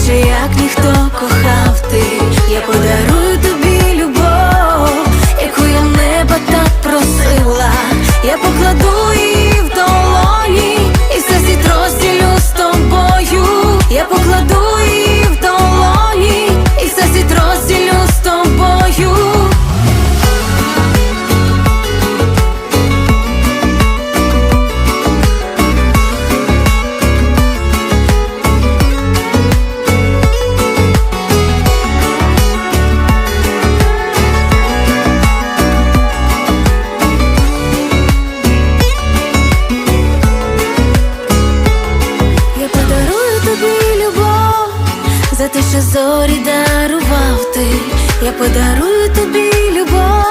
більше, як ніхто кохає. тобі любов, за те, що зорі дарував ти, я подарую тобі любов.